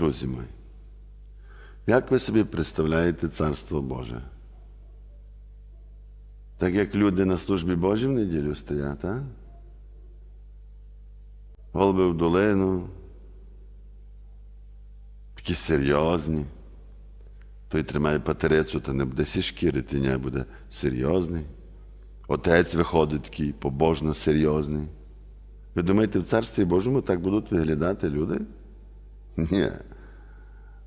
друзі мої, як ви собі представляєте Царство Боже? Так як люди на службі Божій в неділю стоять, а? Голуби в долину, такі серйозні. Той тримає патерицю, то не буде сі шкірити, не буде серйозний. Отець виходить такий побожно серйозний. Ви думаєте, в Царстві Божому так будуть виглядати люди? Ні.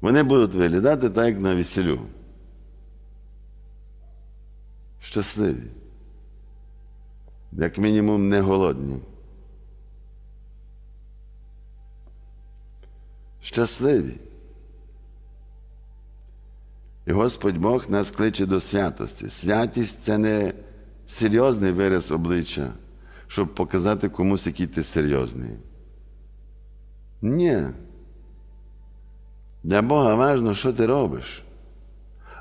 Вони будуть виглядати так, як на веселю. Щасливі. Як мінімум, не голодні. Щасливі. І Господь Бог нас кличе до святості. Святість це не серйозний вираз обличчя, щоб показати комусь, який ти серйозний. Ні. Для Бога важливо, що ти робиш.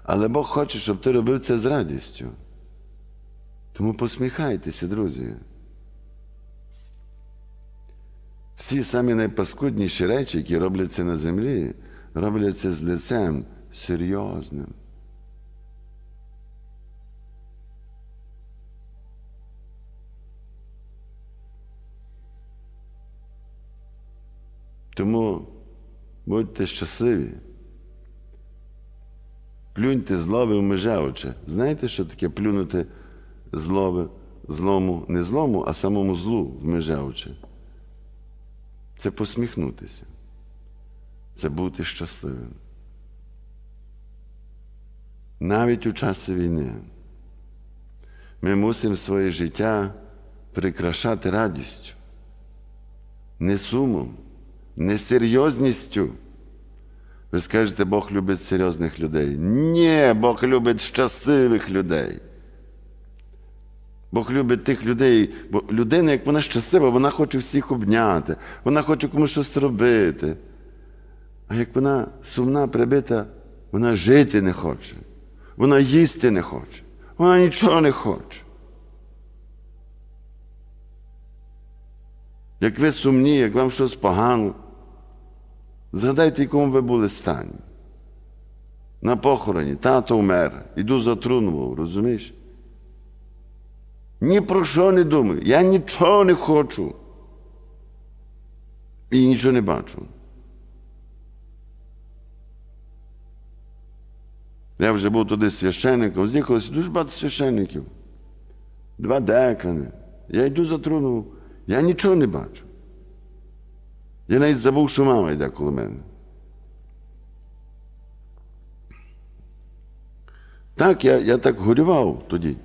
Але Бог хоче, щоб ти робив це з радістю. Тому посміхайтеся, друзі. Всі самі найпаскудніші речі, які робляться на землі, робляться з лицем серйозним. Тому будьте щасливі. Плюньте злове в межевиче. Знаєте, що таке плюнути злове, злому, не злому, а самому злу в межевиче? Це посміхнутися. Це бути щасливим. Навіть у часи війни ми мусимо своє життя прикрашати радістю, не сумом, не серйозністю. Ви скажете, Бог любить серйозних людей. Ні, Бог любить щасливих людей. Бог любить тих людей, бо людина, як вона щаслива, вона хоче всіх обняти, вона хоче комусь щось робити. А як вона сумна, прибита, вона жити не хоче, вона їсти не хоче, вона нічого не хоче. Як ви сумні, як вам щось погано, згадайте, якому ви були стані. На похороні, тато вмер, іду затрунував, розумієш? Ні про що не думаю. Я нічого не хочу. І нічого не бачу. Я вже був туди священником, з'їхалося дуже багато священників. Два декани. Я йду затрунував. Я нічого не бачу. Я навіть забув, що мама йде коло мене. Так, я, я так горював тоді.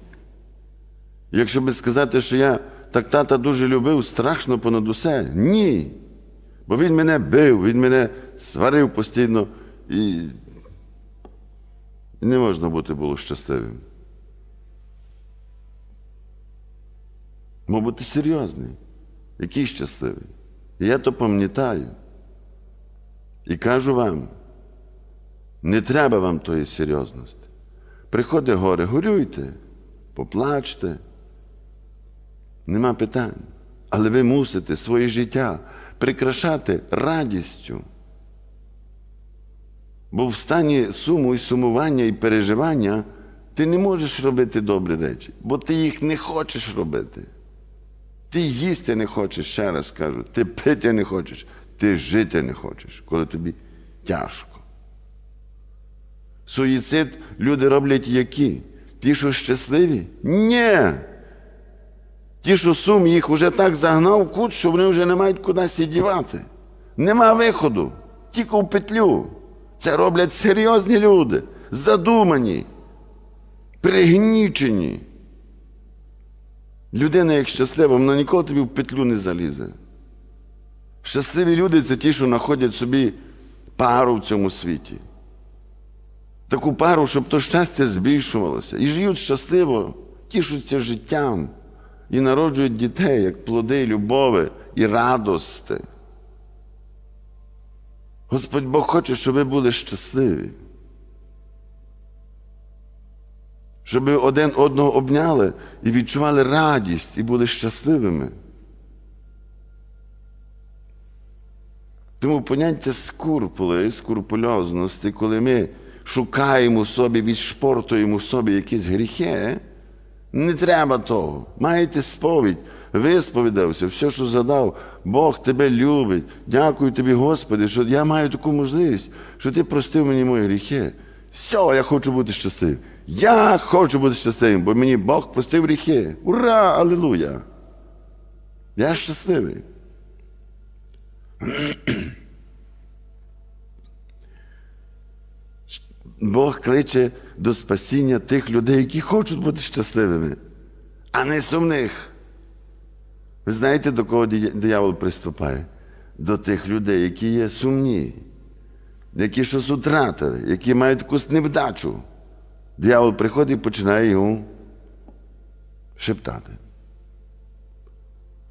Якщо би сказати, що я так тата дуже любив, страшно понад усе. Ні. Бо він мене бив, він мене сварив постійно і, і не можна бути було щасливим. Мав бути серйозний, який щасливий. І я то пам'ятаю. І кажу вам, не треба вам тої серйозності. Приходить горе, горюйте, поплачте. Нема питань. Але ви мусите своє життя прикрашати радістю. Бо в стані суму і сумування і переживання ти не можеш робити добрі речі, бо ти їх не хочеш робити. Ти їсти не хочеш, ще раз кажу, ти пити не хочеш, ти жити не хочеш, коли тобі тяжко. Суїцид люди роблять які? Ті, що щасливі? Ні. Ті, що сум їх уже так загнав в кут, що вони вже не мають куди сидівати. Нема виходу, тільки в петлю. Це роблять серйозні люди, задумані, пригнічені. Людина, як щаслива, вона ніколи тобі в петлю не залізе. Щасливі люди це ті, що знаходять собі пару в цьому світі. Таку пару, щоб то щастя збільшувалося. І живуть щасливо, тішуться життям і народжують дітей, як плоди любові і радости. Господь Бог хоче, щоб ви були щасливі. Щоб один одного обняли і відчували радість і були щасливими. Тому поняття скурпули, скурпульозності, коли ми шукаємо собі, відшпортуємо собі якісь гріхи, не треба того. Маєте сповідь, висповідався, все, що задав, Бог тебе любить. Дякую тобі, Господи, що я маю таку можливість, що ти простив мені мої гріхи. Все, я хочу бути щасливим. Я хочу бути щасливим, бо мені Бог простив гріхи. Ура! Алілуя! Я щасливий. Бог кличе до спасіння тих людей, які хочуть бути щасливими, а не сумних. Ви знаєте, до кого диявол приступає? До тих людей, які є сумні, які щось втратили, які мають якусь невдачу. Диявол приходить і починає його шептати.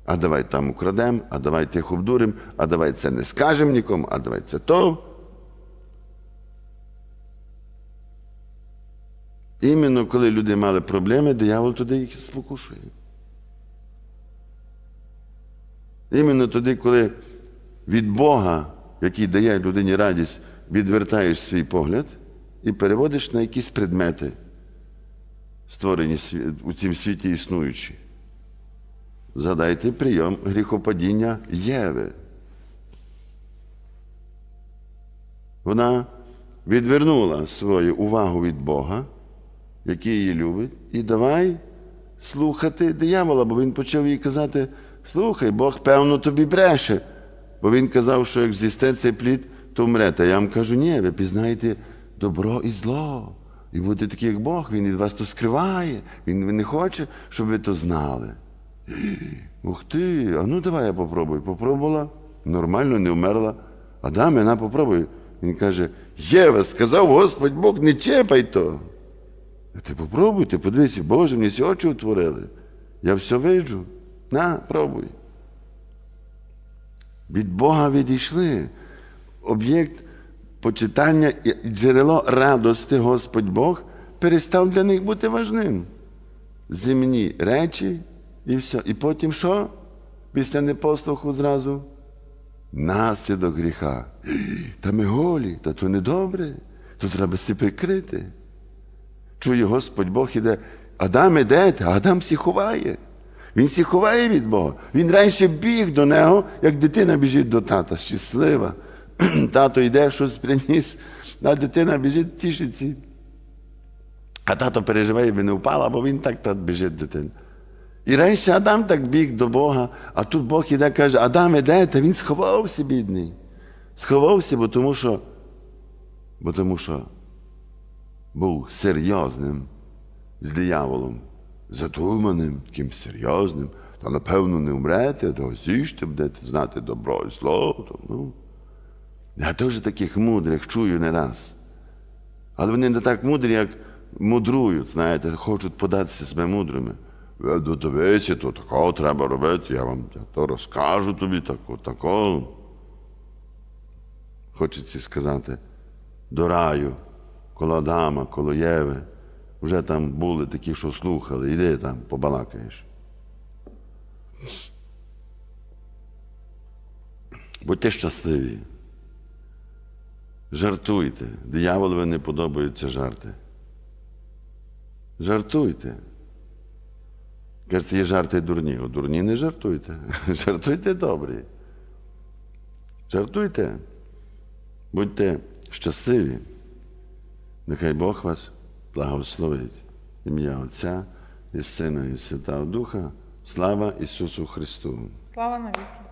А давай там украдемо, а давай тих обдуримо, а давай це не скажемо нікому, а давай це то. Іменно коли люди мали проблеми, диявол туди їх спокушує. Іменно тоді, коли від Бога, який дає людині радість, відвертаєш свій погляд і переводиш на якісь предмети, створені у цім світі існуючі. Згадайте прийом гріхопадіння Єви. Вона відвернула свою увагу від Бога, який її любить, і давай слухати диявола, бо він почав їй казати: слухай, Бог, певно, тобі бреше. Бо він казав, що як з'їсте цей плід, то вмрете. Я вам кажу, ні, ви пізнаєте добро і зло. І будете такі, як Бог, він від вас то скриває, він не хоче, щоб ви то знали. Ух ти, а ну давай я попробую. Попробувала, нормально, не вмерла. Адаме, на попробуй. Він каже: Єва, сказав Господь Бог, не чепай то. А ти попробуй, ти подивися, Боже, мені всі очі утворили. Я все виджу. На, пробуй. Від Бога відійшли. Об'єкт почитання і джерело радости Господь Бог перестав для них бути важним. Земні речі і все. І потім що? Після непослуху зразу? Наслідок гріха. Та ми голі, та то не добре, то треба всі прикрити. Чує Господь Бог іде, Адам іде, а Адам всі ховає. Він всі ховає від Бога. Він раніше біг до нього, як дитина біжить до тата, щаслива. Тато йде, щось приніс, а дитина біжить, тішиться. А тато переживає, би не впала, бо він так так біжить дитина. І раніше Адам так біг до Бога, а тут Бог іде каже, Адам іде, та він сховався, бідний. Сховався, бо тому що, бо тому що був серйозним з дияволом, задуманим, таким серйозним, та напевно не вмрете, то з'їжте, будете знати добро і зло. То, ну. Я теж таких мудрих чую не раз. Але вони не так мудрі, як мудрують, знаєте, хочуть податися себе мудрими. Ви додивіться, то такого треба робити, я вам то розкажу тобі тако, тако. Хочеться сказати, до раю, коло Адама, коло Єви. Вже там були такі, що слухали, іди там, побалакаєш. Будьте щасливі. Жартуйте. Дияволові не подобаються жарти. Жартуйте. Кажете, є жарти дурні. О, дурні не жартуйте. Жартуйте добрі. Жартуйте. Будьте щасливі. Нехай Бог вас благословить. Ім'я Отця і Сина, і Святого Духа. Слава Ісусу Христу! Слава навіки.